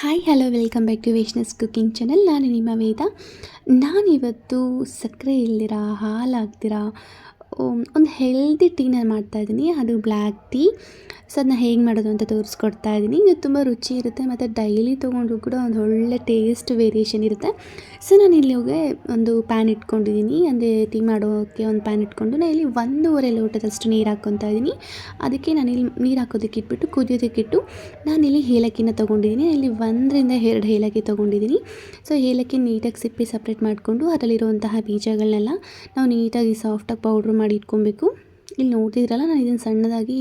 Hi hello welcome back to ವೇಷ್ನಸ್ cooking channel ನಾನು ನಿಮ್ಮ ವೇದ. ನಾನಿವತ್ತು ಸಕ್ಕರೆ ಇಲ್ದಿರ ಹಾಲು ಹಾಕ್ದಿರ ಒಂದು ಹೆಲ್ದಿ ಟೀನ ಮಾಡ್ತಾಯಿದ್ದೀನಿ ಅದು ಬ್ಲ್ಯಾಕ್ ಟೀ ಸೊ ಅದನ್ನ ಹೇಗೆ ಮಾಡೋದು ಅಂತ ತೋರಿಸ್ಕೊಡ್ತಾ ಇದ್ದೀನಿ. ಇದು ತುಂಬ ರುಚಿ ಇರುತ್ತೆ ಮತ್ತು ಡೈಲಿ ತೊಗೊಂಡ್ರು ಕೂಡ ಒಂದು ಒಳ್ಳೆ ಟೇಸ್ಟ್ ವೇರಿಯೇಷನ್ ಇರುತ್ತೆ. ಸೊ ನಾನು ಇಲ್ಲಿ ಹೋಗಿ ಒಂದು ಪ್ಯಾನ್ ಇಟ್ಕೊಂಡಿದ್ದೀನಿ. ಅಂದರೆ ಟೀ ಮಾಡೋಕ್ಕೆ ಒಂದು ಪ್ಯಾನ್ ಇಟ್ಕೊಂಡು ನಾನು ಇಲ್ಲಿ ಒಂದೂವರೆ ಲೋಟದಷ್ಟು ನೀರು ಹಾಕ್ಕೊತಾ ಇದ್ದೀನಿ. ಅದಕ್ಕೆ ನಾನು ಇಲ್ಲಿ ನೀರು ಹಾಕೋದಕ್ಕೆ ಇಟ್ಬಿಟ್ಟು ಕುದಿಯೋದಕ್ಕಿಟ್ಟು ನಾನಿಲ್ಲಿ ಏಲಕ್ಕಿನ ತೊಗೊಂಡಿದ್ದೀನಿ. ಇಲ್ಲಿ ಒಂದರಿಂದ ಎರಡು ಏಲಕ್ಕಿ ತೊಗೊಂಡಿದ್ದೀನಿ. ಸೊ ಏಲಕ್ಕಿ ನೀಟಾಗಿ ಸಿಪ್ಪಿ ಸಪ್ರೇಟ್ ಮಾಡಿಕೊಂಡು ಅದರಲ್ಲಿರುವಂತಹ ಬೀಜಗಳನ್ನೆಲ್ಲ ನಾವು ನೀಟಾಗಿ ಸಾಫ್ಟಾಗಿ ಪೌಡ್ರ್ ಮಾಡಿ ಇಟ್ಕೊಬೇಕು. ಇಲ್ಲಿ ನೋಡ್ತಿದ್ರಲ್ಲ ನಾನು ಇದನ್ನು ಸಣ್ಣದಾಗಿ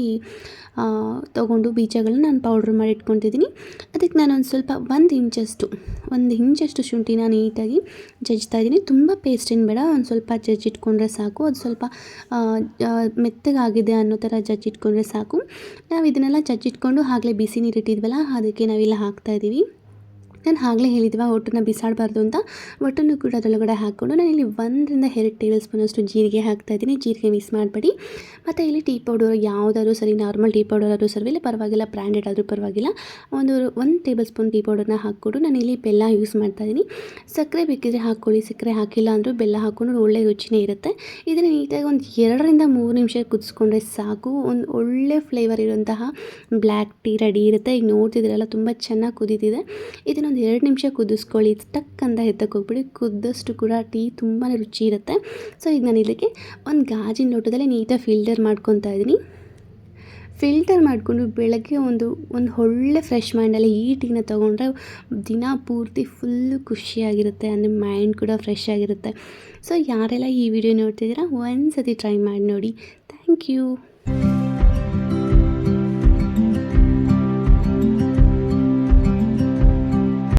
ತೊಗೊಂಡು ಬೀಜಗಳನ್ನ ನಾನು ಪೌಡ್ರ್ ಮಾಡಿ ಇಟ್ಕೊತಿದ್ದೀನಿ ಅದಕ್ಕೆ ನಾನು ಒಂದು ಸ್ವಲ್ಪ, ಒಂದು ಇಂಚಷ್ಟು ಒಂದು ಇಂಚಷ್ಟು ನಾನು ನೀಟಾಗಿ ಜಜ್ತಾ ಇದ್ದೀನಿ. ತುಂಬ ಪೇಸ್ಟ್ ಏನು ಬೇಡ, ಒಂದು ಸ್ವಲ್ಪ ಜಜ್ಜಿಟ್ಕೊಂಡ್ರೆ ಸಾಕು. ಅದು ಸ್ವಲ್ಪ ಮೆತ್ತಗಾಗಿದೆ ಅನ್ನೋ ಥರ ಜಜ್ಜಿಟ್ಕೊಂಡ್ರೆ ಸಾಕು. ನಾವು ಇದನ್ನೆಲ್ಲ ಜಜ್ಜಿಟ್ಕೊಂಡು ಆಗಲೇ ಬಿಸಿ ನೀರು ಇಟ್ಟಿದ್ವಲ್ಲ ಅದಕ್ಕೆ ನಾವೆಲ್ಲ ಹಾಕ್ತಾಯಿದ್ದೀವಿ ನಾನು ಆಗಲೇ ಹೇಳಿದ್ವಾ ಒಟ್ಟನ್ನು ಬಿಸಾಡಬಾರ್ದು ಅಂತ. ಒಟ್ಟನ್ನು ಕೂಡ ಅದರೊಳಗಡೆ ಹಾಕ್ಕೊಂಡು ಇಲ್ಲಿ ಒಂದರಿಂದ ಎರಡು ಟೇಬಲ್ ಸ್ಪೂನಷ್ಟು ಜೀರಿಗೆ ಹಾಕ್ತಾಯಿದ್ದೀನಿ ಜೀರಿಗೆ ಮಿಸ್ ಮಾಡಬೇಡಿ. ಮತ್ತು ಇಲ್ಲಿ ಟೀ ಪೌಡರ್ ಯಾವುದಾದ್ರೂ ಸರಿ, ನಾರ್ಮಲ್ ಟೀ ಪೌಡರ್ ಆದರೂ ಸರಿ, ಇಲ್ಲ ಪರವಾಗಿಲ್ಲ, ಬ್ರ್ಯಾಂಡೆಡ್ ಆದರೂ ಪರವಾಗಿಲ್ಲ. ಒಂದು ಒಂದು ಟೇಬಲ್ ಸ್ಪೂನ್ ಟೀ ಪೌಡರ್ನ ಹಾಕ್ಕೊಂಡು ಇಲ್ಲಿ ಬೆಲ್ಲ ಯೂಸ್ ಮಾಡ್ತಾಯಿದ್ದೀನಿ ಸಕ್ಕರೆ ಬೇಕಿದ್ರೆ ಹಾಕ್ಕೊಳ್ಳಿ, ಸಕ್ಕರೆ ಹಾಕಿಲ್ಲ ಅಂದರೂ ಬೆಲ್ಲ ಹಾಕ್ಕೊಂಡು ಒಳ್ಳೆ ರುಚಿನೇ ಇರುತ್ತೆ. ಇದನ್ನು ನೀಟಾಗಿ ಒಂದು ಎರಡರಿಂದ ಮೂರು ನಿಮಿಷ ಕುದಿಸ್ಕೊಂಡ್ರೆ ಸಾಕು. ಒಂದು ಒಳ್ಳೆ ಫ್ಲೇವರ್ ಇರುವಂತಹ ಬ್ಲ್ಯಾಕ್ ಟೀ ರೆಡಿ ಇರುತ್ತೆ. ಈಗ ನೋಡ್ತಿದ್ದೀರಲ್ಲ, ತುಂಬ ಚೆನ್ನಾಗಿ ಕುದೀತಿದೆ. ಇದನ್ನು ಒಂದು ಎರಡು ನಿಮಿಷ ಕುದಿಸ್ಕೊಳ್ಳಿ ಟಕ್ ಅಂತ ಎತ್ತಕ್ಕೆ ಹೋಗ್ಬಿಡಿ. ಕುದ್ದಷ್ಟು ಕೂಡ ಟೀ ತುಂಬಾ ರುಚಿ ಇರುತ್ತೆ. ಸೊ ಈಗ ನಾನು ಇದಕ್ಕೆ ಒಂದು ಗಾಜಿನ ಲೋಟದಲ್ಲಿ ನೀಟಾಗಿ ಫಿಲ್ಟರ್ ಮಾಡ್ಕೊತಾ ಇದ್ದೀನಿ. ಫಿಲ್ಟರ್ ಮಾಡಿಕೊಂಡು ಬೆಳಗ್ಗೆ ಒಂದು ಒಂದು ಒಳ್ಳೆ ಫ್ರೆಶ್ ಮೈಂಡಲ್ಲಿ ಈ ಟೀನ ತೊಗೊಂಡ್ರೆ ದಿನ ಪೂರ್ತಿ ಫುಲ್ಲು ಖುಷಿಯಾಗಿರುತ್ತೆ, ಅಂದರೆ ಮೈಂಡ್ ಕೂಡ ಫ್ರೆಶ್ ಆಗಿರುತ್ತೆ. ಸೊ ಯಾರೆಲ್ಲ ಈ ವಿಡಿಯೋ ನೋಡ್ತಿದ್ದೀರಾ ಒಂದು ಸತಿ ಟ್ರೈ ಮಾಡಿ ನೋಡಿ. Thank you